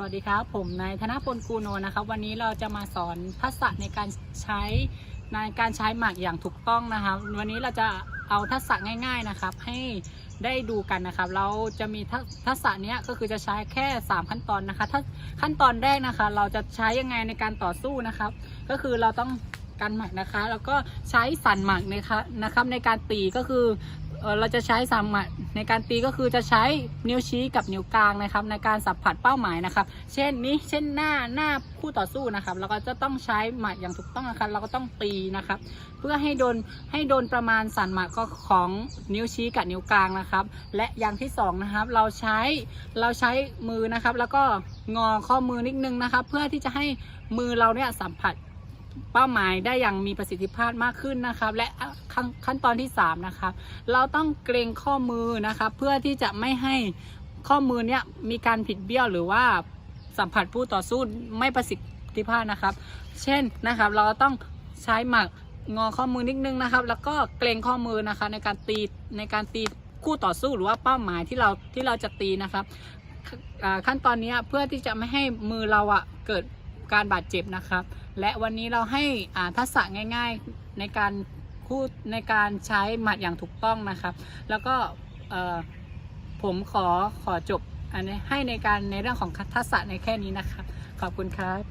สวัสดีครับ ผมนายธนพลกูโนนะครับ วันนี้เราจะมาสอนทักษะในการใช้ในการใช้หมากอย่างถูกต้องนะครับ วันนี้เราจะเอาทักษะง่าย ๆนะครับ ให้ได้ดูกันนะครับ เราจะมีทักทักษะเนี้ยก็คือจะใช้แค่ 3 ขั้นตอนนะคะถ้าขั้นตอนแรกนะคะ เราจะใช้ยังไงในการต่อสู้นะครับ ก็คือเราต้องกันหมักนะคะ แล้วก็ใช้สันหมักนะคะนะครับในการตีก็คือ เเราจะใช้สันหมักในการตีก็คือจะใช้นิ้วชี้กับนิ้วกลางนะครับ ในการสัมผัสเป้าหมายนะครับ เช่นนี้เช่นหน้าหน้าคู่ต่อสู้นะครับ เราก็จะต้องใช้หมัดอย่างถูกต้องนะครับ เราก็ต้องตีนะครับ เพื่อให้โดนให้โดนประมาณสันหมัดก็ของนิ้วชี้กับนิ้วกลางนะครับ และอย่างที่สองนะครับเราใช้เราใช้มือนะครับ แล้วก็งอข้อมือนิดนึงนะครับ เพื่อที่จะให้มือเราเนี่ยสัมผัส เป้าหมายได้อย่างมีประสิทธิภาพมากขึ้นนะครับ และขั้นขั้นตอนที่3นะครับเราต้องเกรงข้อมือนะครับเพื่อที่จะไม่ให้ข้อมือเนี่ยมีการผิดเบี้ยวหรือว่าสัมผัสผู้ต่อสู้ไม่ประสิทธิภาพนะครับ เช่นนะครับเราต้องใช้หมักงอข้อมือนิดนึงนะครับ แล้วก็เกรงข้อมือนะคะในการตีในการตีคู่ต่อสู้หรือว่าเป้าหมายที่เราที่เราจะตีนะครับขั้นตอนนี้เพื่อที่จะไม่ให้มือเราอะเกิดการบาดเจ็บนะครับ และวันนี้เราให้ทักษะง่ายๆในการพูดในการใช้หมัดอย่างถูกต้องนะครับ แล้วก็ผมขอขอจบอันนี้ให้ในการในเรื่องของทักษะในแค่นี้นะครับ ขอบคุณครับ